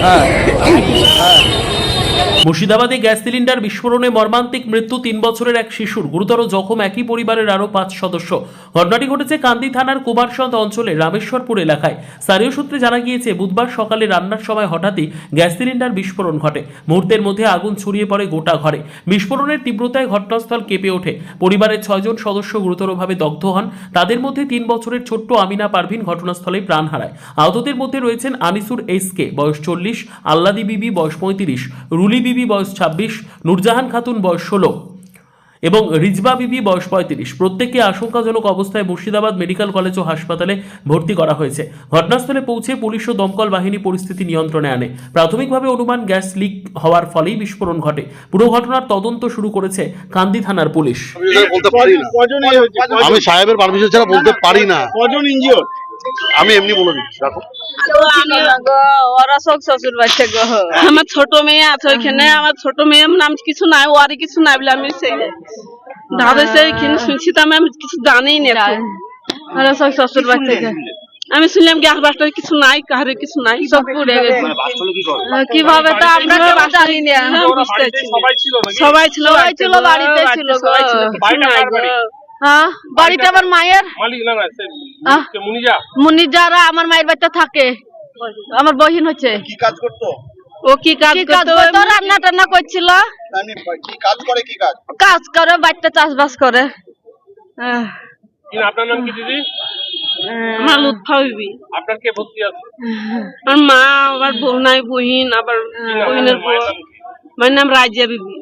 哎哎 মুর্শিদাবাদে gas cylinder বিস্ফোরণে মর্মান্তিক মৃত্যু তিন বছরের এক শিশুর। গুরুতর জখম একই পরিবারের আরও পাঁচ সদস্য। ঘটনাটি ঘটেছে কান্দি থানার কুমারসন্দ অঞ্চলে রামেশ্বরপুর এলাকায়। স্থানীয় সূত্রে জানা গিয়েছে, বুধবার সকালে রান্নার সময় হঠাৎই গ্যাস সিলিন্ডার বিস্ফোরণ ঘটে। মুহূর্তের মধ্যে আগুন ছড়িয়ে পড়ে গোটা ঘরে। বিস্ফোরণের তীব্রতায় ঘটনাস্থল কেঁপে ওঠে। পরিবারের ছয়জন সদস্য গুরুতরভাবে দগ্ধ হন। তাদের মধ্যে তিন বছরের ছোট্ট আমিনা পারভিন ঘটনাস্থলেই প্রাণ হারায়। আহতদের মধ্যে রয়েছেন আনিসুর এসকে বয়স চল্লিশ, আল্লাদি বিবি, বয়স পঁয়ত্রিশ, রুলি বিবি বয়স ছাব্বিশ নূরজাহান খাতুন বয়স ষোলো এবং রিজবা বিবি বয়স পঁয়ত্রিশ। প্রত্যেককে আশঙ্কাজনক অবস্থায় মুর্শিদাবাদ মেডিকেল কলেজ ও হাসপাতালে ভর্তি করা হয়েছে। ঘটনাস্থলে পৌঁছে পুলিশ ও দমকল বাহিনী পরিস্থিতি নিয়ন্ত্রণে আনে। প্রাথমিকভাবে অনুমান গ্যাস লিক হওয়ার ফলেই বিস্ফোরণ ঘটে। পুরো ঘটনার তদন্ত শুরু করেছে কান্দি থানার পুলিশ। আমি সাহেবের পারমিশন ছাড়া বলতে পারি না। কজন ইনজিওর আমি এমনি বলে দিচ্ছি রাখো। ওরা সব শ্বশুর বাচ্চা গো। আমার ছোট মেয়ে আছে ওইখানে আমার ছোট মেয়ের নাম কিছু নাই ওরই কিছু নাই বলে আমি সেই সে শুনছি তো আমি আমি কিছু জানি না ওরা সব শ্বশুর বাচ্চা। আমি শুনলাম গ্যাস বাস্টার কিছু নাই কাহারে কিছু নাই সব পুড়ে গেছে। কীভাবে তো আমরা জানি না। বুঝতে সবাই ছিল সবাই ছিল সবাই ছিল, বাড়িতে ছিল হ্যাঁ বাড়িতে আমার মায়ের? মালিক না না সে আহ। সে মুনিজা আমার মায়ের বাড়িতে থাকে। আমার বহিন হচ্ছে। কি কাজ করতো? ও কি কাজ করতো? রান্না টান্না করছিল। কাজ করে কি কাজ? কাজ করে বাড়িতে চাষবাস করে। আহ, আপনার নাম কি দিদি? আমার লুৎফা বিবি। আপনার কে ভর্তি আছে? আমার মা আবার বউ নাই বহিন আবার বহিনের বউ। মায়ের নাম রাজিয়া বিবি।